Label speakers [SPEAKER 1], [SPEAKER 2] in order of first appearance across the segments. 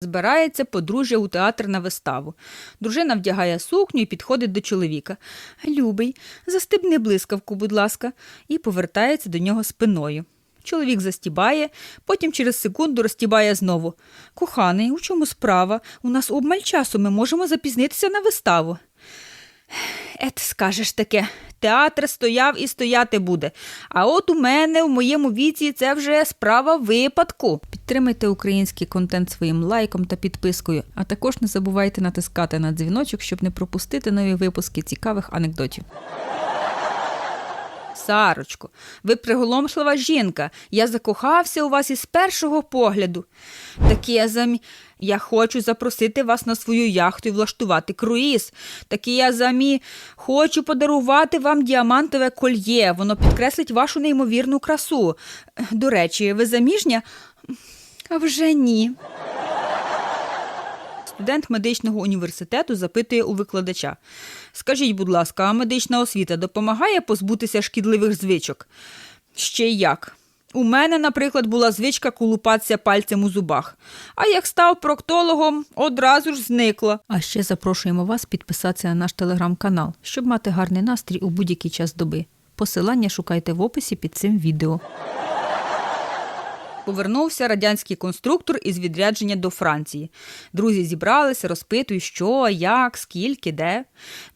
[SPEAKER 1] Збирається подружжя у театр на виставу. Дружина вдягає сукню і підходить до чоловіка. Любий, застибни блискавку, будь ласка, і повертається до нього спиною. Чоловік застібає, потім через секунду розтібає знову. Коханий, у чому справа? У нас обмаль часу, ми можемо запізнитися на виставу. Ет, скажеш таке, театр стояв і стояти буде. А от у мене в моєму віці це вже справа випадку. Підтримайте український контент своїм лайком та підпискою, а також не забувайте натискати на дзвіночок, щоб не пропустити нові випуски цікавих анекдотів. Сарочко, ви приголомшлива жінка. Я закохався у вас із першого погляду. Такі я замі... Я хочу запросити вас на свою яхту і влаштувати круїз. Такі я замі... Хочу подарувати вам діамантове кольє. Воно підкреслить вашу неймовірну красу. До речі, ви заміжня? А вже ні. Студент медичного університету запитує у викладача: Скажіть, будь ласка, а медична освіта допомагає позбутися шкідливих звичок? Ще як. У мене, наприклад, була звичка колупатися пальцем у зубах. А як став проктологом, одразу ж зникла. А ще запрошуємо вас підписатися на наш телеграм-канал, щоб мати гарний настрій у будь-який час доби. Посилання шукайте в описі під цим відео. Повернувся радянський конструктор із відрядження до Франції. Друзі зібралися, розпитують, що, як, скільки, де.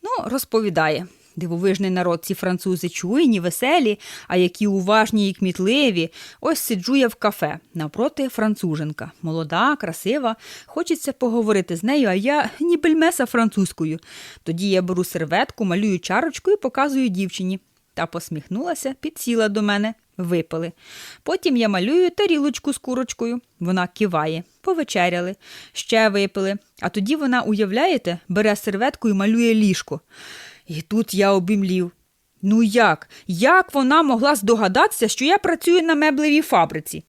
[SPEAKER 1] Ну, розповідає. Дивовижний народ, ці французи чуйні, веселі, а які уважні і кмітливі. Ось сиджу я в кафе навпроти француженка. Молода, красива. Хочеться поговорити з нею, а я ні бельмеса французькою. Тоді я беру серветку, малюю чарочку і показую дівчині. Та посміхнулася, підсіла до мене. Випили. Потім я малюю тарілочку з курочкою. Вона киває. Повечеряли, ще випили. А тоді вона, уявляєте, бере серветку і малює ліжко. І тут я обімлів. Ну як? Як вона могла здогадатися, що я працюю на меблевій фабриці?